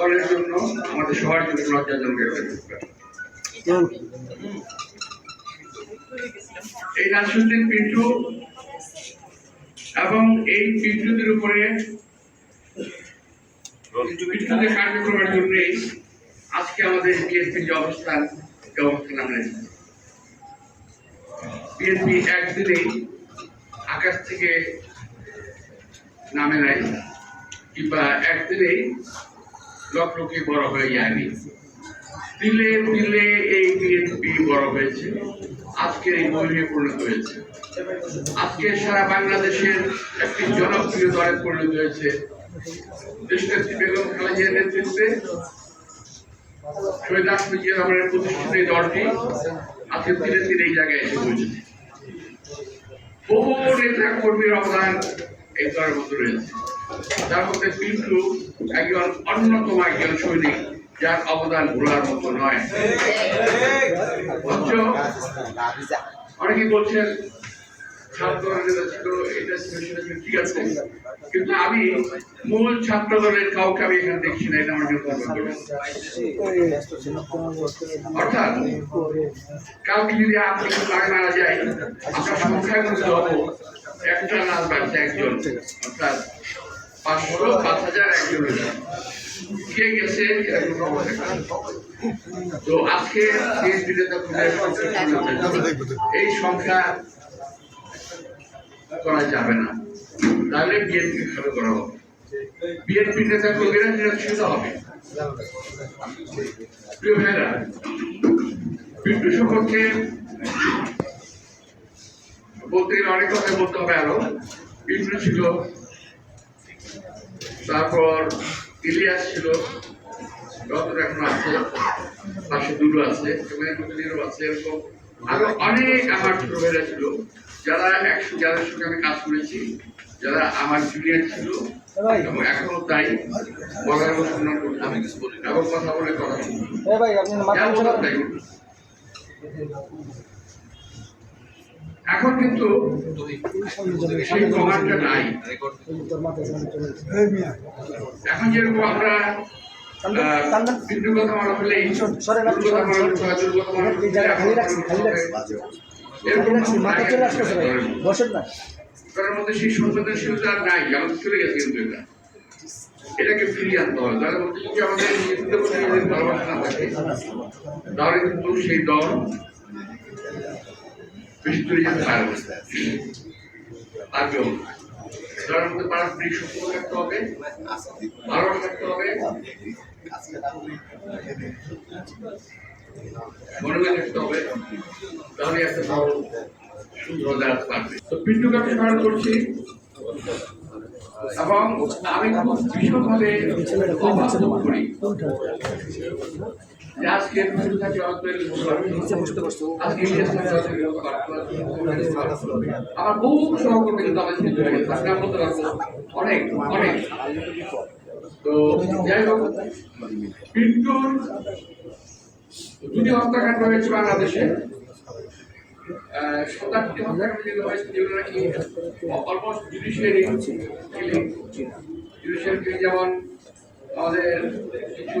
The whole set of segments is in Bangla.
দলের জন্য, আমাদের সবার জন্য লজ্জাজনক একটা এই নাসিরুদ্দিন পিন্টু এবং এই পিন্টুদের উপরে পিন্টুদের কার্যক্রমের জন্যই আজকে আমাদের বিএনপির যে অবস্থান যে অবস্থান আমরা। বিএনপি একদিনেই আকাশ থেকে নামে নাই, কিংবা একদিনেই লক্ষ্যকে বড় হয়ে যায়নি। দিলে দিলে এই বিএনপি বড় হয়েছে। আজকে এই মহিলা পরিণত হয়েছে। আজকে সারা বাংলাদেশের একটি জনপ্রিয় দলে পরিণত হয়েছে। দেশনেত্রী বেগম খালেদার নেতৃত্বে? শহীদ প্রতিষ্ঠিত এই দলটি আজকে ধীরে ধীরে এই জায়গায় এসে পৌঁছেছে। বহু নেতা কর্মীর অবদান এই দলের মধ্যে রয়েছে। তার মধ্যে পিন্টু একজন অন্যতম একজন সৈনিক, যার অবদান ভোলার মতো নয় অনেকে বলছেন, ছাত্র কিন্তু আমি মূল ছাত্র দলের কাউকে আমি এখানে দেখছি না, এটা আমার। অর্থাৎ, কাউকে যদি আপনি লাগে মারা যায় সংখ্যায় কিন্তু হব একটা বাড়ছে একজন, অর্থাৎ পাঁচ এই সংখ্যা করা যাবে না। তাহলে বিএনপি ভাবে করা হবে? বিএনপি নেতা কর্মীরা নিরক্ষিত হবে। প্রিয় ভাইরা বলতে অনেক কথা বলতে হবে আরও। পিন্টু ছিল তারপর ইলিয়াস ছিল রতন এখন আছে পাশে দুটো আছে এবং আছে এরকম আরও অনেক আমার ছোট ভাইরা ছিল যারা একশো যাদের সঙ্গে আমি কাজ করেছি যারা আমার জুনিয়র ছিল এবং এখনও তাই বলার এবং কথা বলে কথা শুনতাম এ ভাই আপনি মাথা যা নিচু বলতাম করেন। তাই। এখন কিন্তু সেই প্রমাণটা নাই। এখন যেরকম আমরা চলে সেই সংবেদনশীলতা নাই আমাদের গেছে কিন্তু এটা। এটাকে ফিরিয়ে আনতে হবে। তার মধ্যে যদি আমাদের নিজেদের ভালোবাসা না থাকে তাহলে কিন্তু সেই দল বেশি দূরে যেতে পারবে না। পারবেও না তার মধ্যে পারস্পরিক সম্পর্ক থাকতে হবে ভালোবাসা থাকতে হবে মনোযোগ থাকতে হবে তাহলে একটা দল সুন্দর দাঁড়াতে পারবে তো পিন্টুকে আমি স্মরণ করছি। এবং আমি খুব ভীষণভাবে করি। আমার বহু সহকর্মী কিন্তু আমাদের শেষ হয়ে গেছে। বলতে পারব অনেক অনেক। তো যাই হোক পিন্টুর দুটি হত্যাকাণ্ড হয়েছে বাংলাদেশে। আহ, শতাব্দী হত্যাকাণ্ড যেগুলো হয়েছে যেগুলো নাকি অলমোস্ট জুডিশিয়ারি জুডিশিয়ারি যেমন আমাদের কিছু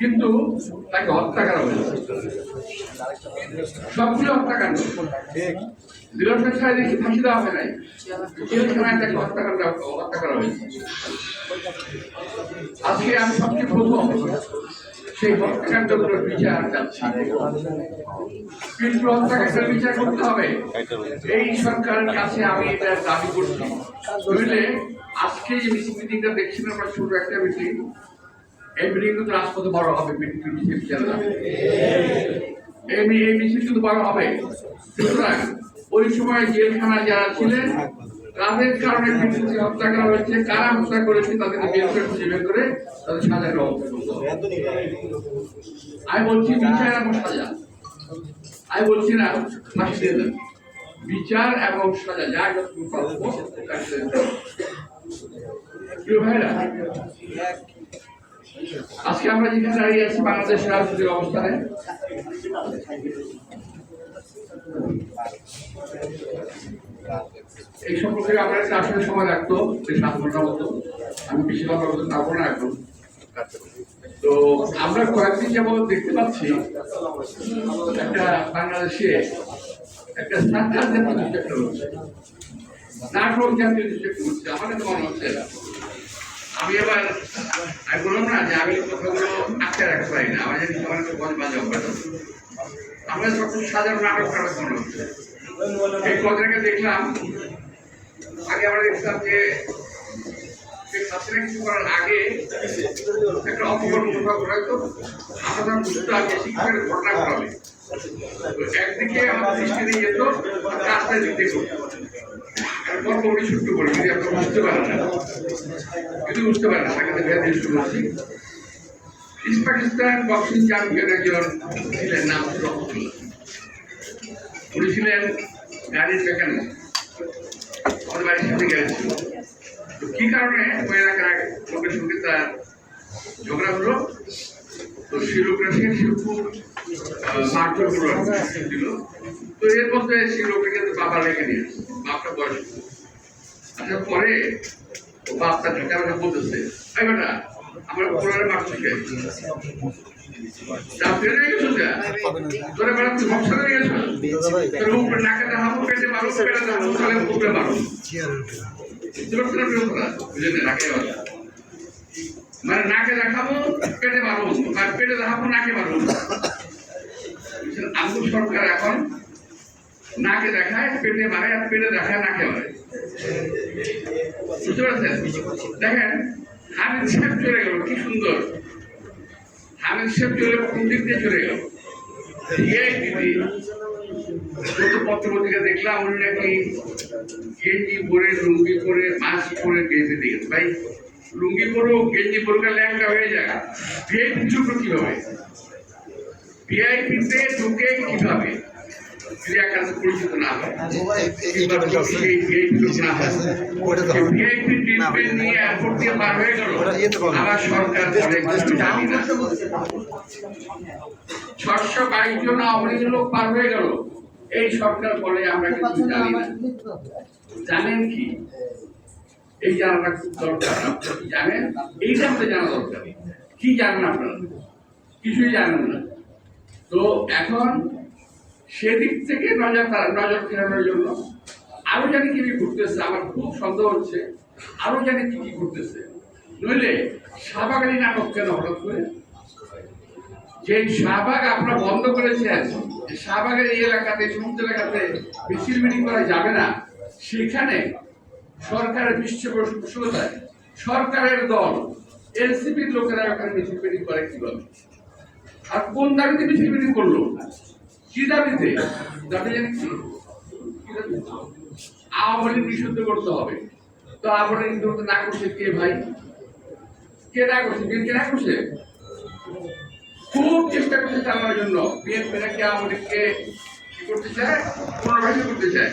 কিন্তু তাকে হত্যা করা হয়েছে। সবগুলো হত্যাকাণ্ড দিলন সাহেবকে ফাঁসি দেওয়া হয় নাই। জেলখানায় তাকে হত্যাকাণ্ড হত্যা করা হয়েছে। আজকে আমি সবচেয়ে প্রথম সেই হত্যাকাণ্ডগুলোর বিচার চাচ্ছি। কিন্তু হত্যাকাণ্ডের বিচার করতে হবে। এই সরকারের কাছে আমি এটা দাবি করছি। বুঝলে, আজকে যে মিটিংটা দেখছি আমরা ছোট একটা মিটিং এই কিন্তু রাজপথে বড় হবে এই মিছিল কিন্তু বড় হবে। সুতরাং ওই সময় জেলখানায় যারা ছিলেন, তাদের কারণে হত্যা করা হয়েছে, কারা হত্যা করেছে, তাদেরকে বের করে, খুঁজে বের করে তাদের সাজার আমি বলছি, বিচার এবং সাজা। আমি বলছি না, ফাঁসি বিচার এবং সাজা, যা। প্রিয় ভাইরা আজকে আমরা যেখানে দাঁড়িয়ে আছি বাংলাদেশের রাজনৈতিক অবস্থানে, এই সম্পর্কে আমরা একটা আসলে সময় রাখতো যে সাত ঘণ্টার মতো। আমি বেশি লম্বা মতো থাকব না এখন। তো আমরা কয়েকদিন যেমন দেখতে পাচ্ছি একটা বাংলাদেশে একটা সান্তাল জাতীয় কিছু একটা নাটক জাতীয় একটা হচ্ছে, আমাদের মনে হচ্ছে। আমি এবার আমি বললাম না যে আমি কথাগুলো আটকে রাখতে পারি না। আমার জানি সবার একটা বাজে অভ্যাস আমরা সব সাধারণ নাটক করার মনে হচ্ছে। এই কথাটাকে দেখলাম, আগে আমরা দেখতাম যে কিছু করার আগে একটা অপকর্ম কোথাও ঘটাইতো আমরা তখন একদিকে আমাদের দৃষ্টি দিয়ে যেত রাস্তায় দিতে গল্প বলি ছোট্ট করে যদি আপনারা বুঝতে পারেন না। যদি বুঝতে পারেন না, তাকে দেখা দিয়ে শুরু করছি। ইস্ট পাকিস্তান বক্সিং চ্যাম্পিয়ন একজন ছিলেন নাম উনি ছিলেন গাড়ির মেকানিক আমাদের বাড়ির সাথে গেছিল তো কি কারণে ওই এলাকার লোকের সঙ্গে তার ঝগড়া হলো? তো আহ, মারধর করল দিল তো এর মধ্যে সেই বাবা রেখে নিয়ে বাপটা বয়স আচ্ছা পরে ও বাপ তার ঢাকা আমাকে বলতেছে। এই বেটা আমার পুরারে মারছে কে যা ফিরে নিয়ে গেছো যা। তোরা বেড়া তুই বক্সা নিয়ে গেছো তোর উপরে নাকে দেখাবো পেটে মারো পেটে দেখাবো তাহলে উপরে মারো। বুঝতে পারছ না প্রিয় কথা? বুঝলেন না? নাকে মারো। মানে নাকে দেখাবো, পেটে মারো আর পেটে দেখাবো, নাকে বুঝছেন? আঙ্গুল সরকার এখন নাকে দেখায়, পেটে মারে, আর পেটে দেখায়, নাকে মারে। বুঝতে পারছেন? দেখেন হামিদ সাহেব চলে গেল, কি সুন্দর। হামিদ সাহেব চলে কোন দিক দিয়ে চলে গেল? এই দিদি পত্রপত্রিকা দেখলাম উনি নাকি গেঞ্জি পরে, লুঙ্গি পরে, মাস্ক পরে গেঞ্জি দিয়েছে। ভাই লুঙ্গি পরো গেঞ্জি পরো ল্যাংটা হয়ে যায় ভিআইপি ঢুকলো কীভাবে? ভিআইপিতে ঢুকে কীভাবে? যদি একান্ত পরিচিত না হয় ভিআইপি লোক না ভিআইপি ট্রিটমেন্ট নিয়ে এয়ারপোর্ট দিয়ে পার হয়ে গেল। আবার সরকার জানি না। ছশো বাইশ জন আওয়ামী লোক পার হয়ে গেল। এই সরকার বলে আমরা কিছু জানি না। জানেন কি? এই জানাটা খুব দরকার। আপনারা কি জানেন? এইটা আমাদের জানা দরকার। কি জানেন আপনারা? কিছুই জানেন না। তো এখন সেদিক থেকে নজর নজর ফেরানোর জন্য আরও জানি কি কি ঘুরতেছে, আমার খুব সন্দেহ হচ্ছে, আরও জানি কি কি ঘুরতেছে। নইলে সাবাগালি নাটক কেন হঠাৎ করে? যে শাহবাগ আপনারা বন্ধ করেছেন শাহবাগের এই এলাকাতে, সমুদ্র এলাকাতে মিছিল মিটিং করা যাবে না, সেখানে সরকারের পৃষ্ঠপোষকতায় সরকারের দল এনসিপির লোকেরা ওখানে মিছিল মিটিং করে কীভাবে? আর কোন দাবিতে মিছিল মিটিং করল? কি দাবিতে? দাবি কি? কি? আওয়ামী লীগ নিষিদ্ধ করতে হবে। তো আওয়ামী লীগ না করছে কে ভাই? কে না করছে? কে না করছে? খুব চেষ্টা করছে চালানোর জন্য। বিএনপি নাকি আওয়ামী লীগকে কি করতে চায়? করতে চায়?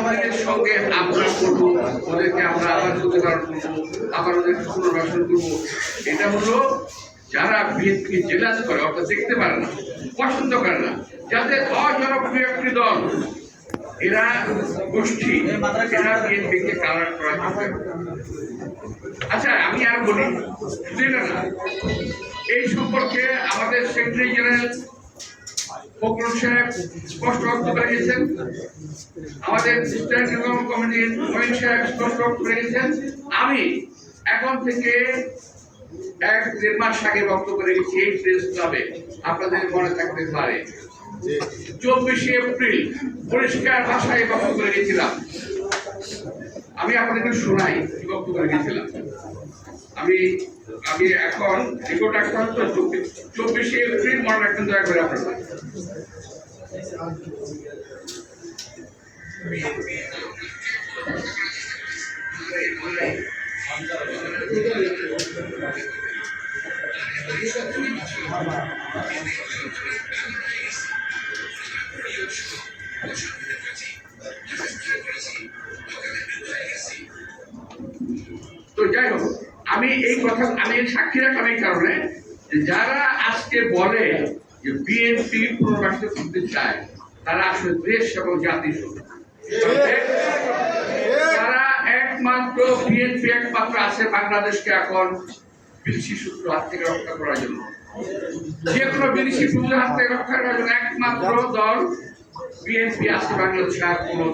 আওয়ামী সঙ্গে আমরা করব, ওদেরকে আমরা আবার প্রতিকারণ করব, আবার ওদেরকে পুনর্বাসন করব। এটা হলো যারা বিএনপি জেলাস করে, অর্থাৎ দেখতে পারে না, পছন্দ করে না, যাদের অজনপ্রিয় একটি দল, এরা গোষ্ঠী, এরা বিএনপিকে কালার করা। আচ্ছা আমি আর বলি, শুধু না, এই সম্পর্কে আমাদের সেক্রেটারি জেনারেল ফখরুল সাহেব স্পষ্ট বক্তব্য রেখেছেন আমাদের স্ট্যান্ড ডেভেলপমেন্ট কমিটির মহিন সাহেব স্পষ্ট বক্তব্য রেখেছেন আমি এখন থেকে এক দেড় মাস আগে বক্তব্য রেখেছি এই প্রেস ক্লাবে। আপনাদের মনে থাকতে পারে। চব্বিশে এপ্রিল পরিষ্কার ভাষায় বক্তব্য রেখেছিলাম আমি আপনাদের শোনাই বক্তব্য রেখেছিলাম আমি আমি এখন রিপোর্ট আক্রান্ত চব্বিশে এপ্রিল মরণ আক্রান্ত একবার আপনার Thank you. আমি এই কথা, আমি সাক্ষী রাখলাম এই কারণে যারা আজকে বলে যে বিএনপি পুনর্বাসিত করতে চায়, তারা আসলে দেশ এবং জাতির। তারা একমাত্র বিএনপি একমাত্র আছে বাংলাদেশকে এখন বিদেশি সূত্র হাত থেকে রক্ষা করার জন্য যে কোনো বিদেশি সূত্র হাত থেকে রক্ষা করার জন্য একমাত্র দল বিএনপি আছে, বাংলাদেশে আর কোনো